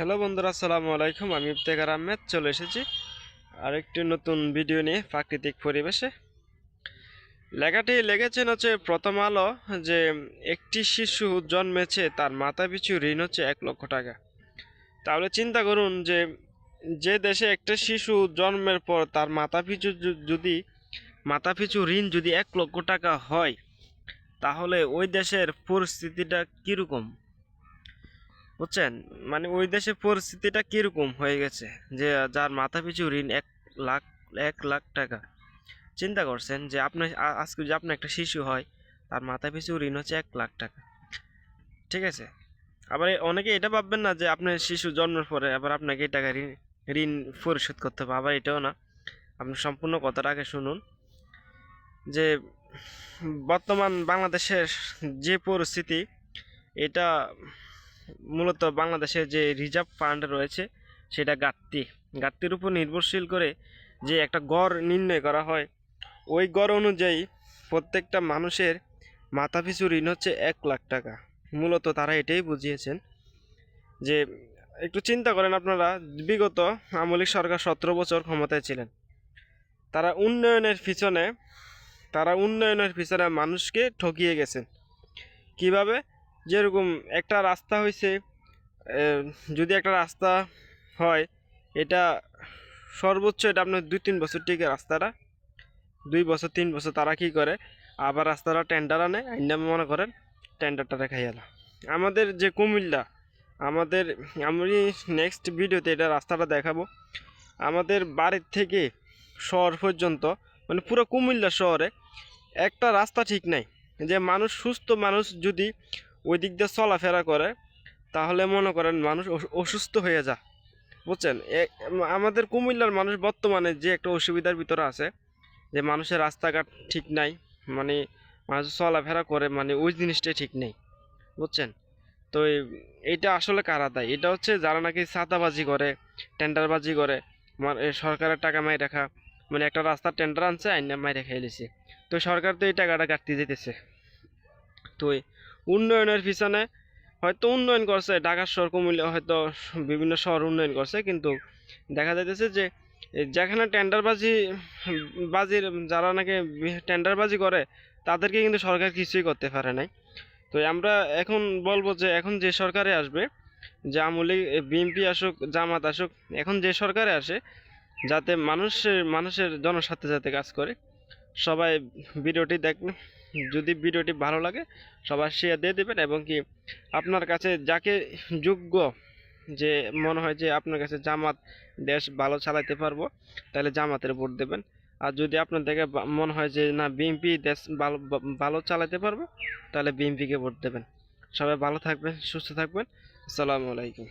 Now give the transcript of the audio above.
Hello বন্ধুরা, আসসালামু আলাইকুম। আমি ইফতেকার আহমেদ, চলে এসেছি আরেকটি নতুন ভিডিও নিয়ে প্রাকৃতিক পরিবেশে। লেখাটি লেগেছেন হচ্ছে প্রথম আলো, যে একটি শিশু জন্মেছে, তার মাথা পিছু ঋণ হচ্ছে এক লক্ষ টাকা। তাহলে চিন্তা করুন যে যে দেশে একটা শিশু জন্মের পর তার মাথা পিছু যদি, মাথা পিছু ঋণ যদি এক লক্ষ টাকা হয়, তাহলে ওই দেশের পরিস্থিতিটা কীরকম? বুঝছেন? মানে ওই দেশের পরিস্থিতিটা কীরকম হয়ে গেছে যে, যার মাথা পিছু ঋণ এক লাখ এক লাখ টাকা। চিন্তা করছেন যে আপনার আ- আজকে যে আপনার একটা শিশু হয়, তার মাথা পিছু ঋণ হচ্ছে এক লাখ টাকা। ঠিক আছে? আবার অনেকে এটা ভাববেন না যে, আপনার শিশু জন্মের পরে আবার আপনাকে এই টাকা ঋণ ঋণ পরিশোধ করতে হবে। আবার এটাও না। আপনি সম্পূর্ণ কথাটা আগে শুনুন। যে, বর্তমান বাংলাদেশের যে পরিস্থিতি, এটা মূলত বাংলাদেশের যে রিজার্ভ ফান্ড রয়েছে, সেটা ঘাটতি। ঘাটতির উপর নির্ভরশীল করে যে একটা গড় নির্ণয় করা হয়, ওই গড় অনুযায়ী প্রত্যেকটা মানুষের মাথাপিছু ঋণ হচ্ছে এক লাখ টাকা। মূলত তারা এটাই বুঝিয়েছেন যে, একটু চিন্তা করেন আপনারা, বিগত আমলিক সরকার সতেরো বছর ক্ষমতায় ছিলেন। তারা উন্নয়নের পিছনে, তারা উন্নয়নের পিছনে মানুষকে ঠকিয়ে গেছেন। কীভাবে? যেরকম একটা রাস্তা হয়েছে যদি একটা রাস্তা হয়, এটা সর্বোচ্চ এটা আপনার দুই তিন বছর টিকে রাস্তাটা। দুই বছর, তিন বছর তারা কি করে? আবার রাস্তাটা টেন্ডার আনে আইনা মনে করেন টেন্ডারটা এলা আমাদের যে কুমিল্লা, আমাদের, আমি নেক্সট ভিডিওতে এটা রাস্তাটা দেখাবো। আমাদের বাড়ির থেকে শহর পর্যন্ত মানে পুরো কুমিল্লা শহরে একটা রাস্তা ঠিক নাই। যে মানুষ, সুস্থ মানুষ যদি ওই দিক দিয়ে চলাফেরা করে, তাহলে মনে করেন মানুষ অসুস্থ হয়ে যা বুঝছেন? আমাদের কুমিল্লার মানুষ বর্তমানে যে একটা অসুবিধার ভিতরে আছে, যে মানুষের রাস্তাঘাট ঠিক নাই মানে মানুষ চলাফেরা করে মানে ওই জিনিসটাই ঠিক নেই। বুঝছেন? তো এই- এইটা আসলে কারা দেয়? এটা হচ্ছে যারা নাকি ছাতাবাজি করে, টেন্ডারবাজি করে মানে সরকারের টাকা মাই রাখা মানে একটা রাস্তার টেন্ডার আনছে, আইনা মাই রেখে এলেছে তো সরকার তো এই টাকাটা কাটতে যেতেছে তো উন্নয়নের পিছনে হয়তো উন্নয়ন করছে, ঢাকা শহর, কুমিল্লা হয়তো বিভিন্ন শহর উন্নয়ন করছে, কিন্তু দেখা যাইতেছে যে যেখানে টেন্ডারবাজি, বাজির যারা নাকি টেন্ডারবাজি করে, তাদেরকে কিন্তু সরকার কিছুই করতে পারে নাই। তো আমরা এখন বলব যে এখন যে সরকারে আসবে, যে আমলি বিএনপি আসুক, জামাত আসুক, এখন যে সরকারে আসে, যাতে মানুষের মানুষের জনস্বার্থে যাতে কাজ করে সবাই ভিডিওটি দেখবেন যদি ভিডিওটি ভালো লাগে, সবাই শেয়ার দিয়ে দেবেন এবং কি আপনার কাছে যাকে যোগ্য যে মনে হয় যে আপনার কাছে জামাত দেশ ভালো চালাতে পারব, তাহলে জামাতের ভোট দেবেন। আর যদি আপনার দেখে মনে হয় যে না বিএনপি দেশ ভালো ভালো চালাতে পারব, তাহলে বিএনপিকে ভোট দেবেন। সবাই ভালো থাকবেন, সুস্থ থাকবেন। আসসালামু আলাইকুম।